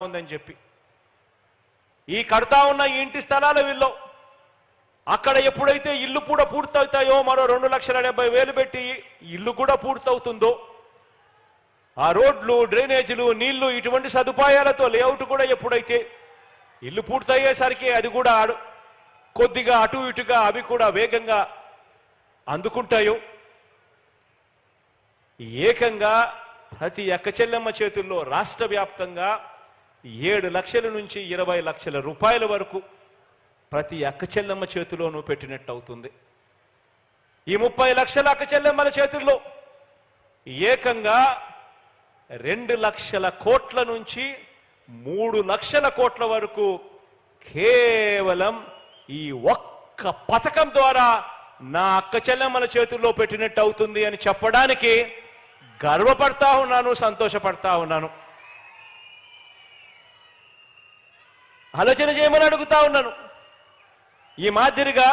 ఉందని చెప్పి. ఈ కడతా ఉన్న ఈ ఇంటి స్థలాల వీళ్ళు అక్కడ ఎప్పుడైతే ఇల్లు కూడా పూర్తవుతాయో మరో రెండు లక్షల డెబ్బై వేలు పెట్టి ఇల్లు కూడా పూర్తవుతుందో ఆ రోడ్లు డ్రైనేజీలు నీళ్ళు ఇటువంటి సదుపాయాలతో లేఅవుట్ కూడా ఎప్పుడైతే ఇల్లు పూర్తయ్యేసరికి అది కూడా కొద్దిగా అటు ఇటుగా అవి కూడా వేగంగా అందుకుంటాయో ఏకంగా ప్రతి అక్క చెల్లెమ్మ చేతుల్లో రాష్ట్ర వ్యాప్తంగా ఏడు లక్షల నుంచి ఇరవై లక్షల రూపాయల వరకు ప్రతి అక్క చెల్లెమ్మ చేతిలోనూ పెట్టినట్టు అవుతుంది. ఈ ముప్పై లక్షల అక్క చెల్లెమ్మల చేతుల్లో ఏకంగా రెండు లక్షల కోట్ల నుంచి మూడు లక్షల కోట్ల వరకు కేవలం ఈ ఒక్క పథకం ద్వారా నా అక్క చెల్లెమ్మల చేతుల్లో పెట్టినట్టు అవుతుంది అని చెప్పడానికి గర్వపడతా ఉన్నాను సంతోషపడతా ఉన్నాను. ఆలోచన చేయమని అడుగుతా ఉన్నాను. ఈ మాదిరిగా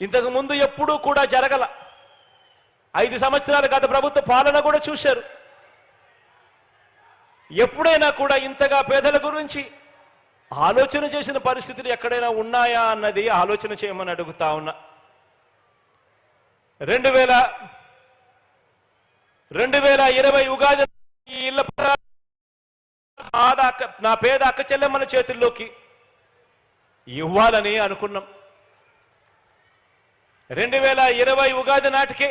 ఇంతకు ముందు ఎప్పుడూ కూడా జరగల ఐదు సంవత్సరాలు గత ప్రభుత్వ పాలన కూడా చూశారు. ఎప్పుడైనా కూడా ఇంతగా పేదల గురించి ఆలోచన చేసిన పరిస్థితులు ఎక్కడైనా ఉన్నాయా అన్నది ఆలోచన చేయమని అడుగుతా ఉన్నా. రెండు వేల రెండు వేల ఇరవై ఉగాది ఈ ఇళ్ళ పట్టాలు నా పేద అక్క చెల్లెమ్మల చేతుల్లోకి ఇవ్వాలని అనుకున్నాం. రెండు వేల ఇరవై ఉగాది నాటికే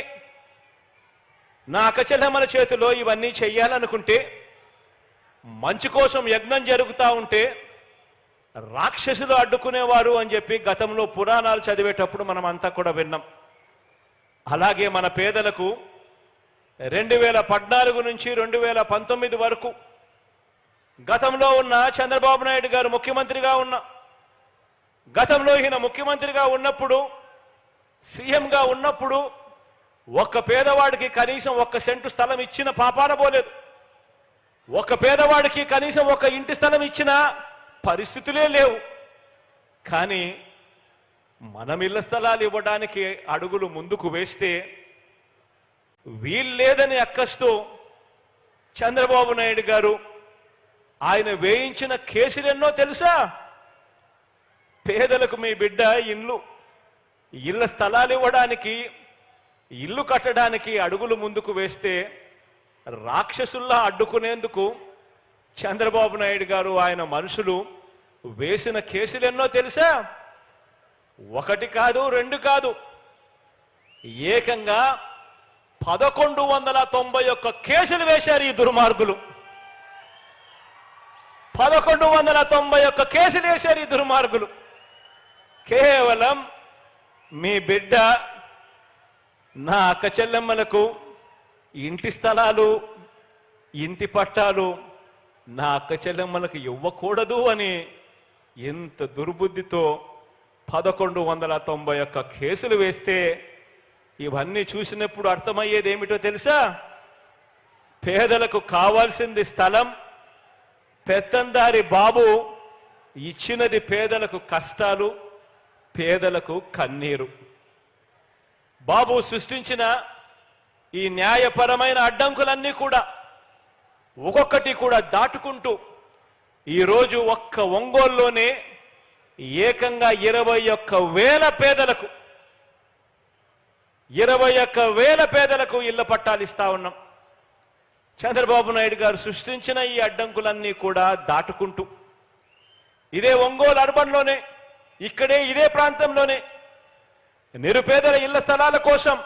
నా అక్క చెల్లెమ్మల చేతిలో ఇవన్నీ చెయ్యాలనుకుంటే మంచి కోసం యజ్ఞం జరుగుతూ ఉంటే రాక్షసులు అడ్డుకునేవారు అని చెప్పి గతంలో పురాణాలు చదివేటప్పుడు మనం అంతా కూడా విన్నాం. అలాగే మన పేదలకు రెండు వేల పద్నాలుగు నుంచి రెండు వేల పంతొమ్మిది వరకు గతంలో ఉన్న చంద్రబాబు నాయుడు గారు ముఖ్యమంత్రిగా ఉన్న గతంలో ఈయన ముఖ్యమంత్రిగా ఉన్నప్పుడు సీఎంగా ఉన్నప్పుడు ఒక్క పేదవాడికి కనీసం ఒక్క సెంటు స్థలం ఇచ్చిన పాపాన పోలేదు. ఒక పేదవాడికి కనీసం ఒక ఇంటి స్థలం ఇచ్చిన పరిస్థితులే లేవు. కానీ మనం ఇళ్ళ స్థలాలు ఇవ్వడానికి అడుగులు ముందుకు వేస్తే వీల్లేదని అక్కస్తూ చంద్రబాబు నాయుడు గారు ఆయన వేయించిన కేసులెన్నో తెలుసా? పేదలకు మీ బిడ్డ ఇల్లు ఇళ్ళ స్థలాలు ఇవ్వడానికి ఇల్లు కట్టడానికి అడుగులు ముందుకు వేస్తే రాక్షసుల్లా అడ్డుకునేందుకు చంద్రబాబు నాయుడు గారు ఆయన మనుషులు వేసిన కేసులెన్నో తెలుసా? ఒకటి కాదు రెండు కాదు. ఏకంగా పదకొండు వందల తొంభై ఒక్క కేసులు వేశారు ఈ దుర్మార్గులు. పదకొండు వందల తొంభై ఒక్క కేసులు వేశారు ఈ దుర్మార్గులు. కేవలం మీ బిడ్డ నా అక్క చెల్లెమ్మలకు ఇంటి స్థలాలు ఇంటి పట్టాలు నా అక్క చెల్లెమ్మలకు ఇవ్వకూడదు అని ఎంత దుర్బుద్ధితో పదకొండు వందల తొంభై ఒక్క కేసులు వేస్తే ఇవన్నీ చూసినప్పుడు అర్థమయ్యేది ఏమిటో తెలుసా? పేదలకు కావాల్సింది స్థలం పెత్తందారి బాబు ఇచ్చినది పేదలకు కష్టాలు పేదలకు కన్నీరు. బాబు సృష్టించిన ఈ న్యాయపరమైన అడ్డంకులన్నీ కూడా ఒక్కొక్కటి కూడా దాటుకుంటూ ఈరోజు ఒక్క ఒంగోలులోనే ఏకంగా ఇరవై ఒక్క వేల పేదలకు ఇరవై ఒక్క వేల పేదలకు ఇళ్ళ పట్టాలు ఇస్తా ఉన్నాం. చంద్రబాబు నాయుడు గారు సృష్టించిన ఈ అడ్డంకులన్నీ కూడా దాటుకుంటూ ఇదే ఒంగోలు అర్బన్లోనే ఇక్కడే ఇదే ప్రాంతంలోనే నిరుపేదల ఇళ్ళ స్థలాల కోసం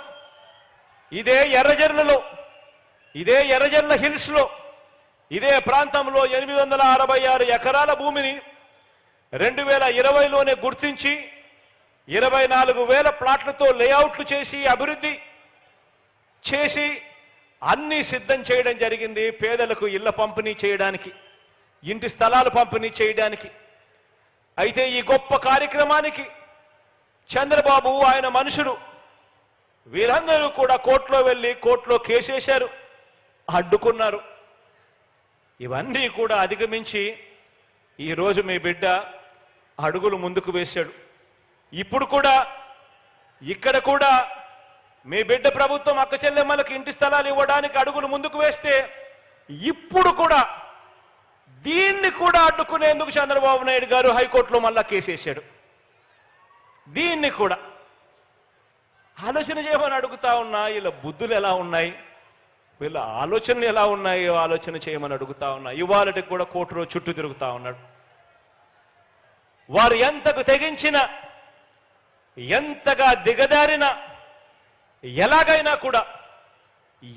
ఇదే ఎర్రజర్లలో ఇదే ఎర్రజర్ల హిల్స్లో ఇదే ప్రాంతంలో ఎనిమిది వందల అరవై ఆరు ఎకరాల భూమిని రెండు వేల ఇరవైలోనే గుర్తించి ఇరవై నాలుగు వేల ప్లాట్లతో లేఅవుట్లు చేసి అభివృద్ధి చేసి అన్ని సిద్ధం చేయడం జరిగింది పేదలకు ఇళ్ళ పంపిణీ చేయడానికి ఇంటి స్థలాలు పంపిణీ చేయడానికి. అయితే ఈ గొప్ప కార్యక్రమానికి చంద్రబాబు ఆయన మనుషులు వీరందరూ కూడా కోర్టులో వెళ్ళి కోర్టులో కేసేశారు అడ్డుకున్నారు. ఇవన్నీ కూడా అధిగమించి ఈరోజు మీ బిడ్డ అడుగులు ముందుకు వేశాడు. ఇప్పుడు కూడా ఇక్కడ కూడా మీ బిడ్డ ప్రభుత్వం అక్క చెల్లెమ్మలకు ఇంటి స్థలాలు ఇవ్వడానికి అడుగులు ముందుకు వేస్తే ఇప్పుడు కూడా దీన్ని కూడా అడ్డుకునేందుకు చంద్రబాబు నాయుడు గారు హైకోర్టులో మళ్ళా కేసేశాడు దీన్ని కూడా. ఆలోచన చేయమని అడుగుతా ఉన్నా వీళ్ళ బుద్ధులు ఎలా ఉన్నాయి? వీళ్ళ ఆలోచనలు ఎలా ఉన్నాయో? ఆలోచన చేయమని అడుగుతా ఉన్నా. ఇవాళకి కూడా కోర్టులో చుట్టూ తిరుగుతా ఉన్నాడు. వారు ఎంతకు తెగించిన ఎంతగా దిగదారిన ఎలాగైనా కూడా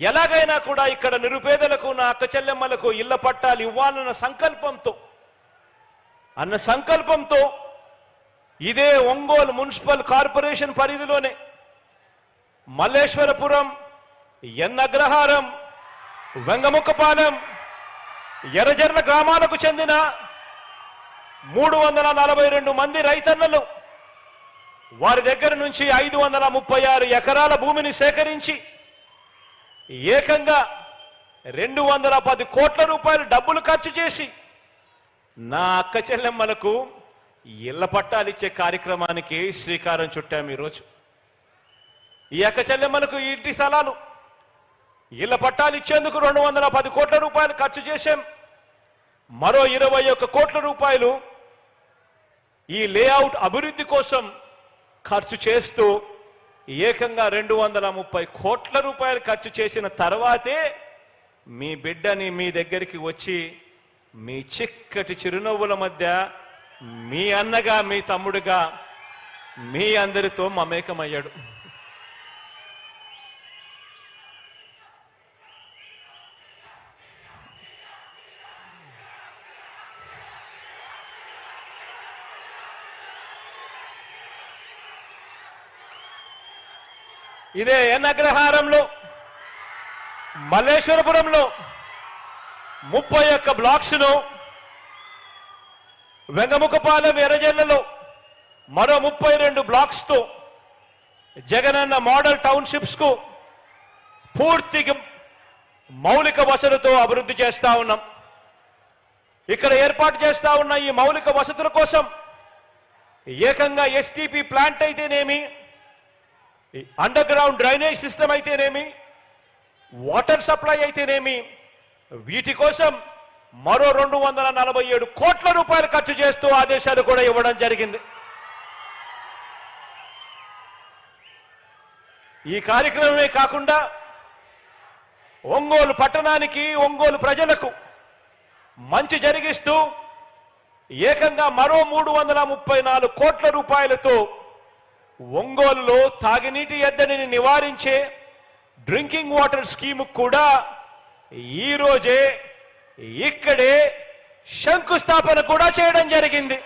ఎలాగైనా కూడా ఇక్కడ నిరుపేదలకు నా అక్క చెల్లెమ్మలకు ఇళ్ళ పట్టాలు ఇవ్వాలన్న సంకల్పంతో అన్న సంకల్పంతో ఇదే ఒంగోలు మున్సిపల్ కార్పొరేషన్ పరిధిలోనే మల్లేశ్వరపురం ఎన్నగ్రహారం వెంగముక్కపాలెం ఎర్రజర్ల గ్రామాలకు చెందిన మూడు వందల నలభై రెండు మంది రైతన్నలు వారి దగ్గర నుంచి ఐదు వందల ముప్పై ఆరు ఎకరాల భూమిని సేకరించి ఏకంగా రెండు వందల పది కోట్ల రూపాయలు డబ్బులు ఖర్చు చేసి నా అక్క చెల్లెమ్మలకు ఇళ్ళ పట్టాలు ఇచ్చే కార్యక్రమానికి శ్రీకారం చుట్టాము ఈరోజు. ఈ అక్క చెల్లెమ్మలకు ఇంటి స్థలాలు ఇళ్ళ పట్టాలు ఇచ్చేందుకు రెండు వందల పది కోట్ల రూపాయలు ఖర్చు చేశాం. మరో ఇరవై ఒక్క కోట్ల రూపాయలు ఈ లేఅవుట్ అభివృద్ధి కోసం ఖర్చు చేస్తూ ఏకంగా రెండు వందల ముప్పై కోట్ల రూపాయలు ఖర్చు చేసిన తర్వాతే మీ బిడ్డని మీ దగ్గరికి వచ్చి మీ చిక్కటి చిరునవ్వుల మధ్య మీ అన్నగా మీ తమ్ముడుగా మీ అందరితో మమేకమయ్యాడు. ఇదే ఎన్నగ్రహారంలో మల్లేశ్వరపురంలో ముప్పై ఒక్క బ్లాక్స్ను వెంగముఖపాలెం ఎర్రజల్లలో మరో ముప్పై రెండు బ్లాక్స్తో జగనన్న మోడల్ టౌన్షిప్స్కు పూర్తిగా మౌలిక వసతులతో అభివృద్ధి చేస్తా ఉన్నాం. ఇక్కడ ఏర్పాటు చేస్తా ఉన్న ఈ మౌలిక వసతుల కోసం ఏకంగా ఎస్టీపీ ప్లాంట్ అయితేనేమి అండర్ గ్రౌండ్ డ్రైనేజ్ సిస్టమ్ అయితేనేమి వాటర్ సప్లై అయితేనేమి వీటి కోసం మరో రెండు వందల నలభై ఏడు కోట్ల రూపాయలు ఖర్చు చేస్తూ ఆదేశాలు కూడా ఇవ్వడం జరిగింది. ఈ కార్యక్రమమే కాకుండా ఒంగోలు పట్టణానికి ఒంగోలు ప్రజలకు మంచి జరిగిస్తూ ఏకంగా మరో మూడు వందల ముప్పై నాలుగు కోట్ల రూపాయలతో ఒంగోలులో తాగినీటి ఎద్దడిని నివారించే డ్రింకింగ్ వాటర్ స్కీమ్ కూడా ఈ రోజే ఇక్కడే శంకుస్థాపన కూడా చేయడం జరిగింది.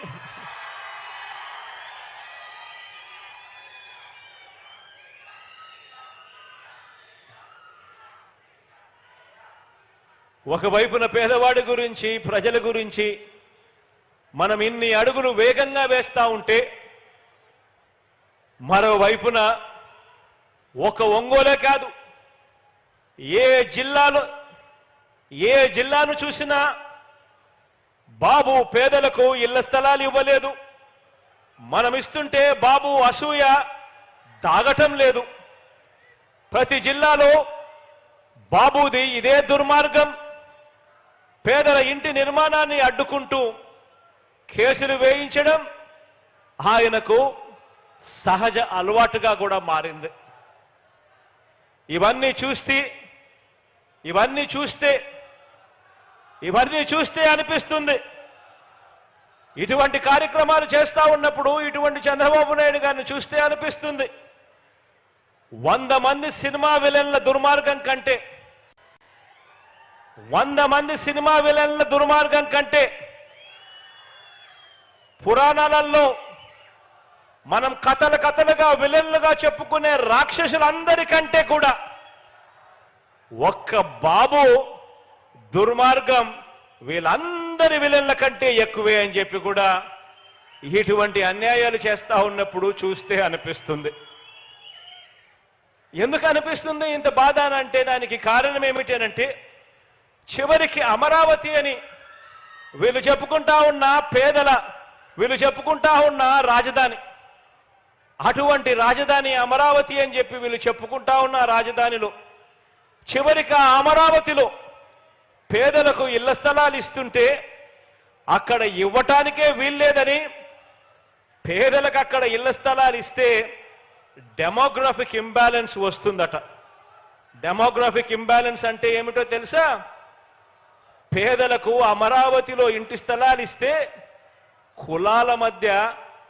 ఒకవైపున పేదవాడి గురించి ప్రజల గురించి మనం ఇన్ని అడుగులు వేగంగా వేస్తా ఉంటే మరోవైపున ఒక ఒంగోలే కాదు. ఏ జిల్లాలో ఏ జిల్లాను చూసినా బాబు పేదలకు ఇళ్ళ స్థలాలు ఇవ్వలేదు. మనం ఇస్తుంటే బాబు అసూయ దాగటం లేదు. ప్రతి జిల్లాలో బాబుది ఇదే దుర్మార్గం. పేదల ఇంటి నిర్మాణాన్ని అడ్డుకుంటూ కేసులు వేయించడం ఆయనకు సహజ అలవాటుగా కూడా మారింది. ఇవన్నీ చూస్తే ఇవన్నీ చూస్తే ఇవన్నీ చూస్తే అనిపిస్తుంది. ఇటువంటి కార్యక్రమాలు చేస్తా ఉన్నప్పుడు ఇటువంటి చంద్రబాబు నాయుడు గారిని చూస్తే అనిపిస్తుంది. వంద మంది సినిమా విలన్ల దుర్మార్గం కంటే వంద మంది సినిమా విలన్ల దుర్మార్గం కంటే పురాణాలలో మనం కథలు కథలుగా విలన్లుగా చెప్పుకునే రాక్షసులందరికంటే కూడా ఒక్క బాబు దుర్మార్గం వీళ్ళందరి విలన్ల కంటే ఎక్కువే అని చెప్పి కూడా ఇటువంటి అన్యాయాలు చేస్తూ ఉన్నప్పుడు చూస్తే అనిపిస్తుంది. ఎందుకు అనిపిస్తుంది? ఇంత బాధ అని అంటే దానికి కారణం ఏమిటి అని అంటే చివరికి అమరావతి అని వీళ్ళు చెప్పుకుంటా ఉన్న పేదల వీళ్ళు చెప్పుకుంటా ఉన్న రాజధాని అటువంటి రాజధాని అమరావతి అని చెప్పి వీళ్ళు చెప్పుకుంటా ఉన్న రాజధానిలో. చివరికి ఆ అమరావతిలో పేదలకు ఇళ్ళ స్థలాలు ఇస్తుంటే అక్కడ ఇవ్వటానికే వీల్లేదని పేదలకు అక్కడ ఇళ్ళ స్థలాలు ఇస్తే డెమోగ్రఫిక్ ఇంబ్యాలెన్స్ వస్తుందట. డెమోగ్రఫిక్ ఇంబ్యాలెన్స్ అంటే ఏమిటో తెలుసా? పేదలకు అమరావతిలో ఇంటి స్థలాలు ఇస్తే కులాల మధ్య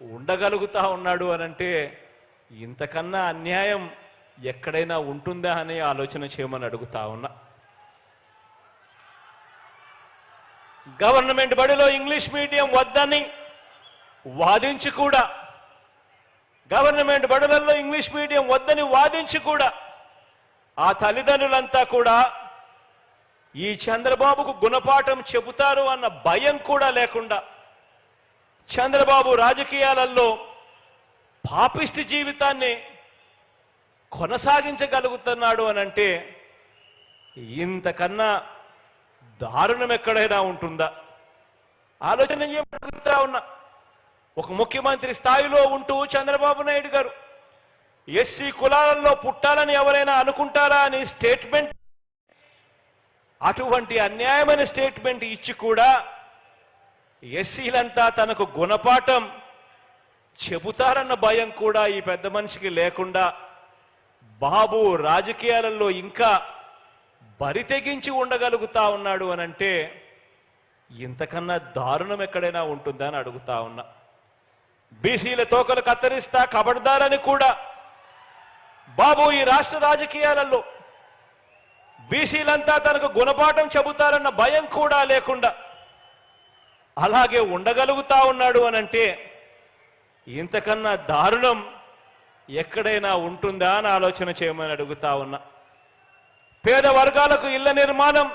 ఉండగలుగుతా ఉన్నాడు అని అంటే ఇంతకన్నా అన్యాయం ఎక్కడైనా ఉంటుందా అనే ఆలోచన చేయమని అడుగుతా ఉన్నా. గవర్నమెంట్ బడిలో ఇంగ్లీష్ మీడియం వద్దని వాదించి కూడా గవర్నమెంట్ బడులలో ఇంగ్లీష్ మీడియం వద్దని వాదించి కూడా ఆ తల్లిదండ్రులంతా కూడా ఈ చంద్రబాబుకు గుణపాఠం చెబుతారు అన్న భయం కూడా లేకుండా చంద్రబాబు రాజకీయాలలో పాపిష్టి జీవితాన్ని కొనసాగించగలుగుతున్నాడు అని అంటే ఇంతకన్నా దారుణం ఎక్కడైనా ఉంటుందా? ఆలోచన ఏమడుగుతా ఉన్నా. ఒక ముఖ్యమంత్రి స్థాయిలో ఉంటూ చంద్రబాబు నాయుడు గారు ఎస్సీ కులాలలో పుట్టాలని ఎవరైనా అనుకుంటారా అని స్టేట్మెంట్ అటువంటి అన్యాయమైన స్టేట్మెంట్ ఇచ్చి కూడా ఎస్సీలంతా తనకు గుణపాఠం చెబుతారన్న భయం కూడా ఈ పెద్ద మనిషికి లేకుండా బాబు రాజకీయాలలో ఇంకా బరి తెగించి ఉండగలుగుతా ఉన్నాడు అని అంటే ఇంతకన్నా దారుణం ఎక్కడైనా ఉంటుందా అని అడుగుతా ఉన్నా. బీసీల తోకలు కత్తిరిస్తా కబడ్దారని కూడా బాబు ఈ రాష్ట్ర రాజకీయాలలో బీసీలంతా తనకు గుణపాఠం చెబుతారన్న భయం కూడా లేకుండా అలాగే ఉండగలుగుతా ఉన్నాడు అని అంటే ఇంతకన్నా దారుణం ఎక్కడైనా ఉంటుందా? అని ఆలోచన చేయమని అడుగుతా ఉన్నా. పేద వర్గాలకు ఇళ్ళ నిర్మాణం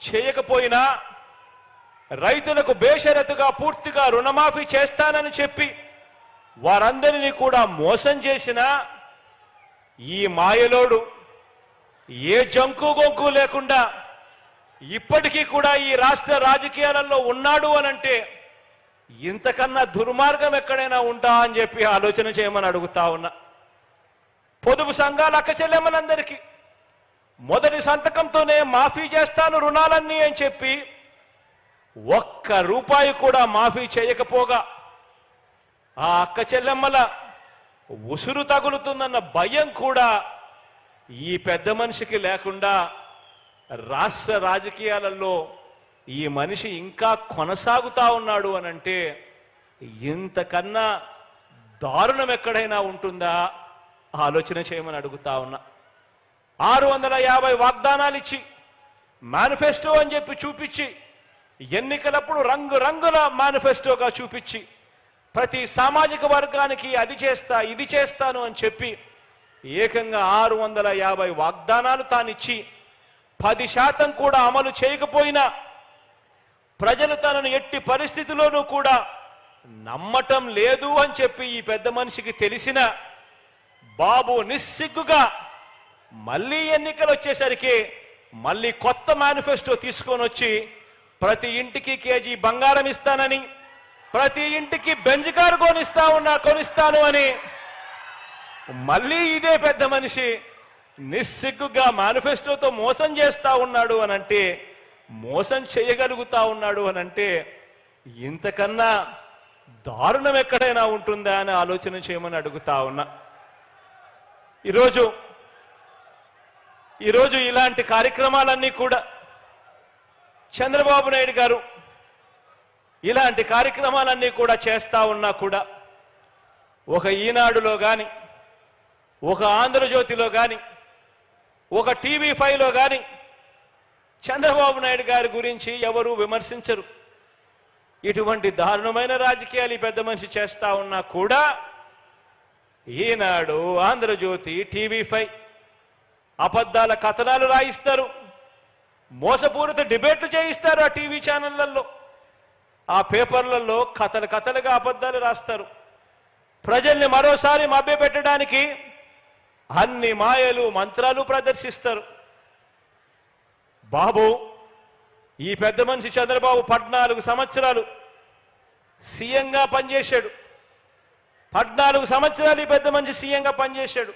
చేయకపోయినా రైతులకు బేషరతుగా పూర్తిగా రుణమాఫీ చేస్తానని చెప్పి వారందరినీ కూడా మోసం చేసిన ఈ మాయలోడు ఏ జంకు గొంకు లేకుండా ఇప్పటికీ కూడా ఈ రాష్ట్ర రాజకీయాలలో ఉన్నాడు అనంటే ఇంతకన్నా దుర్మార్గం ఎక్కడైనా ఉంటా అని చెప్పి ఆలోచన చేయమని అడుగుతా ఉన్నా. పొదుపు సంఘాల అక్క చెల్లెమ్మలందరికీ మొదటి సంతకంతోనే మాఫీ చేస్తాను రుణాలన్నీ అని చెప్పి ఒక్క రూపాయి కూడా మాఫీ చేయకపోగా ఆ అక్క చెల్లెమ్మల ఉసురు తగులుతుందన్న భయం కూడా ఈ పెద్ద మనిషికి లేకుండా రాష్ట్ర రాజకీయాలలో ఈ మనిషి ఇంకా కొనసాగుతా ఉన్నాడు అని అంటే ఇంతకన్నా దారుణం ఎక్కడైనా ఉంటుందా? ఆలోచన చేయమని అడుగుతా ఉన్నా. ఆరు వందల యాభై వాగ్దానాలు ఇచ్చి మేనిఫెస్టో అని చెప్పి చూపించి ఎన్నికలప్పుడు రంగు రంగుల మేనిఫెస్టోగా చూపించి ప్రతి సామాజిక వర్గానికి అది చేస్తా ఇది చేస్తాను అని చెప్పి ఏకంగా ఆరు వందల యాభై వాగ్దానాలు తానిచ్చి పది శాతం కూడా అమలు చేయకపోయినా ప్రజలు తనను ఎట్టి పరిస్థితిలోనూ కూడా నమ్మటం లేదు అని చెప్పి ఈ పెద్ద మనిషికి తెలిసిన బాబు నిస్సిగ్గుగా మళ్ళీ ఎన్నికలు వచ్చేసరికి మళ్ళీ కొత్త మేనిఫెస్టో తీసుకొని వచ్చి ప్రతి ఇంటికి కేజీ బంగారం ఇస్తానని ప్రతి ఇంటికి బెంజ్ కారు కొనిస్తా ఉన్నా కొనిస్తాను అని మళ్ళీ ఇదే పెద్ద మనిషి నిస్సిగ్గుగా మేనిఫెస్టోతో మోసం చేస్తా ఉన్నాడు అని అంటే మోసం చేయగలుగుతా ఉన్నాడు అని అంటే ఇంతకన్నా దారుణం ఎక్కడైనా ఉంటుందా అని ఆలోచన చేయమని అడుగుతా ఉన్నా. ఈరోజు ఈరోజు ఇలాంటి కార్యక్రమాలన్నీ కూడా చంద్రబాబు నాయుడు గారు ఇలాంటి కార్యక్రమాలన్నీ కూడా చేస్తా ఉన్నా కూడా ఒక ఈనాడులో కానీ ఒక ఆంధ్రజ్యోతిలో కానీ ఒక టీవీ ఫైవ్లో కానీ చంద్రబాబు నాయుడు గారి గురించి ఎవరు విమర్శించరు. ఇటువంటి దారుణమైన రాజకీయాలు ఈ పెద్ద మనిషి చేస్తా ఉన్నా కూడా ఈనాడు ఆంధ్రజ్యోతి టీవీ ఫైవ్ అబద్ధాల కథనాలు రాయిస్తారు. మోసపూరిత డిబేట్లు చేయిస్తారు ఆ టీవీ ఛానళ్ళలో ఆ పేపర్లలో కథలు కథలుగా అబద్ధాలు రాస్తారు. ప్రజల్ని మరోసారి మభ్యపెట్టడానికి అన్ని మాయలు మంత్రాలు ప్రదర్శిస్తారు. బాబు ఈ పెద్ద మనిషి చంద్రబాబు పద్నాలుగు సంవత్సరాలు సీఎంగా పనిచేశాడు. పద్నాలుగు సంవత్సరాలు ఈ పెద్ద మనిషి సీఎంగా పనిచేశాడు.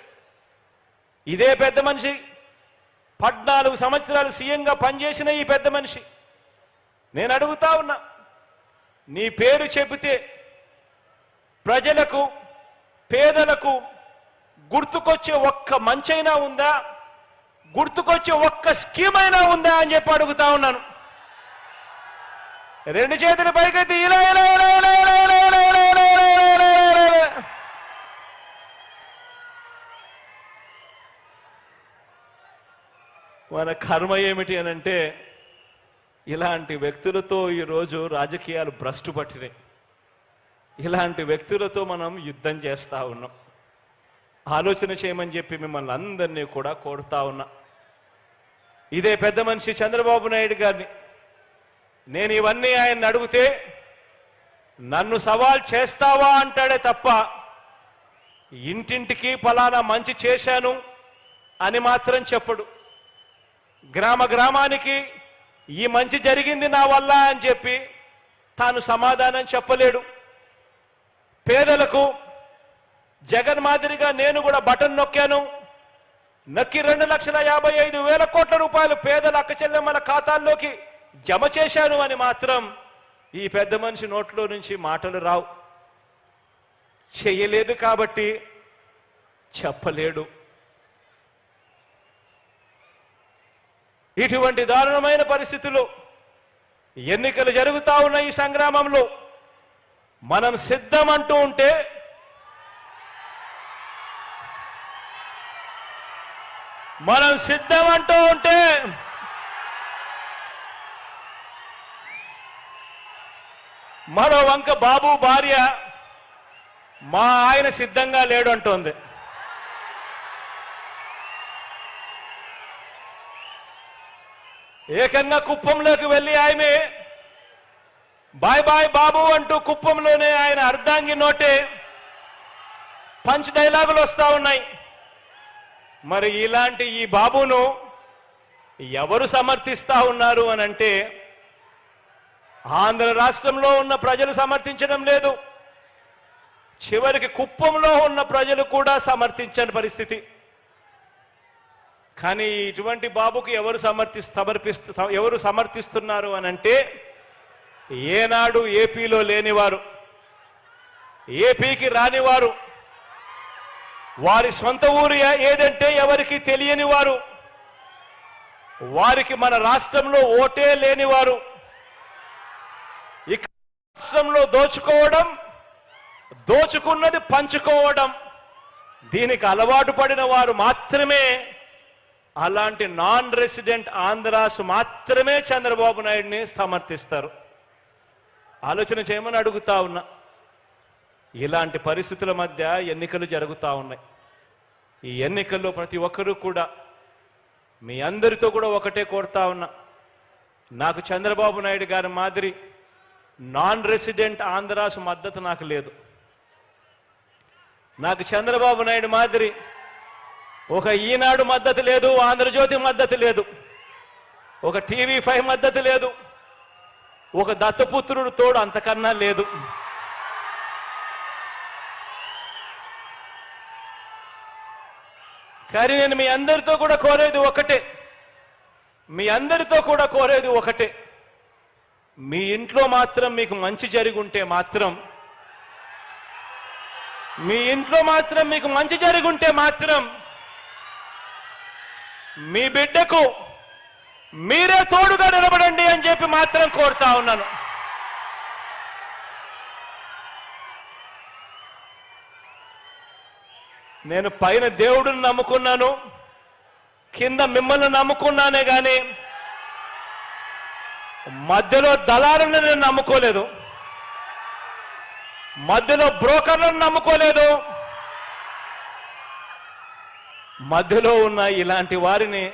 ఇదే పెద్ద మనిషి పద్నాలుగు సంవత్సరాలు సీఎంగా పనిచేసిన ఈ పెద్ద మనిషి. నేను అడుగుతా ఉన్నా నీ పేరు చెబితే ప్రజలకు పేదలకు గుర్తుకొచ్చే ఒక్క మంచైనా ఉందా గుర్తుకొచ్చే ఒక్క స్కీమ్ అయినా ఉందా అని చెప్పి అడుగుతా ఉన్నాను రెండు చేతుల పైకైతే ఇలా ఇలా ఇలా ఇలా ఇలా ఇలా ఇలా ఇలా ఇలా ఇలా ఇలా ఇలా మన కర్మ ఏమిటి అని అంటే ఇలాంటి వ్యక్తులతో ఈరోజు రాజకీయాలు భ్రష్టు పట్టినాయి ఇలాంటి వ్యక్తులతో మనం యుద్ధం చేస్తూ ఉన్నాం ఆలోచన చేయమని చెప్పి మిమ్మల్ని అందరినీ కూడా కోరుతా ఉన్నా. ఇదే పెద్ద మనిషి చంద్రబాబు నాయుడు గారిని నేను ఇవన్నీ ఆయన అడిగితే నన్ను సవాల్ చేస్తావా అంటాడే తప్ప ఇంటింటికి ఫలానా మంచి చేశాను అని మాత్రం చెప్పడు. గ్రామ గ్రామానికి ఈ మంచి జరిగింది నా వల్ల అని చెప్పి తాను సమాధానం చెప్పలేడు. పేదలకు జగన్ మాదిరిగా నేను కూడా బటన్ నొక్కాను. నక్కి రెండు లక్షల యాభై ఐదు వేల కోట్ల రూపాయలు పేదల అక్కచెల్లెమ్మల ఖాతాల్లోకి జమ చేశాను అని మాత్రం ఈ పెద్ద మనిషి నోట్లో నుంచి మాటలు రావు. చేయలేదు కాబట్టి చెప్పలేడు. ఇటువంటి దారుణమైన పరిస్థితులు ఎన్నికలు జరుగుతా ఉన్న ఈ సంగ్రామంలో మనం సిద్ధం అంటూ ఉంటే మనం సిద్ధం అంటూ ఉంటే మరో వంక బాబు భార్య మా ఆయన సిద్ధంగా లేడు అంటోంది ఏకంగా కుప్పంలోకి వెళ్ళి ఆమె బాయ్ బాయ్ బాబు అంటూ కుప్పంలోనే ఆయన అర్ధాంగి నోటే పంచ్ డైలాగులు వస్తా ఉన్నాయి. మరి ఇలాంటి ఈ బాబును ఎవరు సమర్థిస్తా ఉన్నారు అని అంటే ఆంధ్ర రాష్ట్రంలో ఉన్న ప్రజలు సమర్థించడం లేదు. చివరికి కుప్పంలో ఉన్న ప్రజలు కూడా సమర్థించని పరిస్థితి. కానీ ఇటువంటి బాబుకు ఎవరు సమర్థి సమర్పిస్తు ఎవరు సమర్థిస్తున్నారు అని అంటే ఏనాడు ఏపీలో లేనివారు. ఏపీకి రానివారు. వారి సొంత ఊరు ఏదంటే ఎవరికి తెలియని వారు. వారికి మన రాష్ట్రంలో ఓటే లేనివారు ఇక రాష్ట్రంలో దోచుకోవడం దోచుకున్నది పంచుకోవడం దీనికి అలవాటు పడిన వారు మాత్రమే అలాంటి నాన్ రెసిడెంట్ ఆంధ్రాస్ మాత్రమే చంద్రబాబు నాయుడిని సమర్థిస్తారు. ఆలోచన చేయమని అడుగుతా ఉన్నా. ఇలాంటి పరిస్థితుల మధ్య ఎన్నికలు జరుగుతూ ఉన్నాయి. ఈ ఎన్నికల్లో ప్రతి ఒక్కరూ కూడా మీ అందరితో కూడా ఒకటే కోరుతా ఉన్నా. నాకు చంద్రబాబు నాయుడు గారి మాదిరి నాన్ రెసిడెంట్ ఆంధ్రాస్ మద్దతు నాకు లేదు. నాకు చంద్రబాబు నాయుడు మాదిరి ఒక ఈనాడు మద్దతు లేదు ఆంధ్రజ్యోతి మద్దతు లేదు ఒక టీవీ ఫైవ్ మద్దతు లేదు ఒక దత్తపుత్రుడు తోడు అంతకన్నా లేదు. కానీ నేను మీ అందరితో కూడా కోరేది ఒకటే. మీ అందరితో కూడా కోరేది ఒకటే. మీ ఇంట్లో మాత్రం మీకు మంచి జరిగి ఉంటే మాత్రం మీ ఇంట్లో మాత్రం మీకు మంచి జరిగి ఉంటే మాత్రం మీ బిడ్డకు మీరే తోడుగా నిలబడండి అని చెప్పి మాత్రం కోరుతా ఉన్నాను. నేను పైన దేవుడిని నమ్ముకున్నాను కింద మిమ్మల్ని నమ్ముకున్నానే కానీ మధ్యలో దళారులను నేను నమ్ముకోలేదు మధ్యలో బ్రోకర్లను నమ్ముకోలేదు మధ్యలో ఉన్న ఇలాంటి వారిని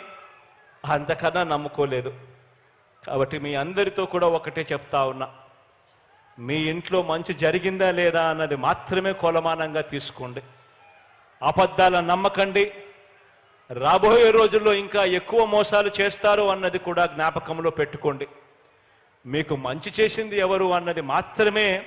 అంతకన్నా నమ్ముకోలేదు. కాబట్టి మీ అందరితో కూడా ఒకటే చెప్తా ఉన్నా మీ ఇంట్లో మంచి జరిగిందా లేదా అన్నది మాత్రమే కొలమానంగా తీసుకోండి. అబద్ధాల నమ్మకండి. రాబోయే రోజుల్లో ఇంకా ఎక్కువ మోసాలు చేస్తారు అన్నది కూడా జ్ఞాపకంలో పెట్టుకోండి. మీకు మంచి చేసింది ఎవరు అన్నది మాత్రమే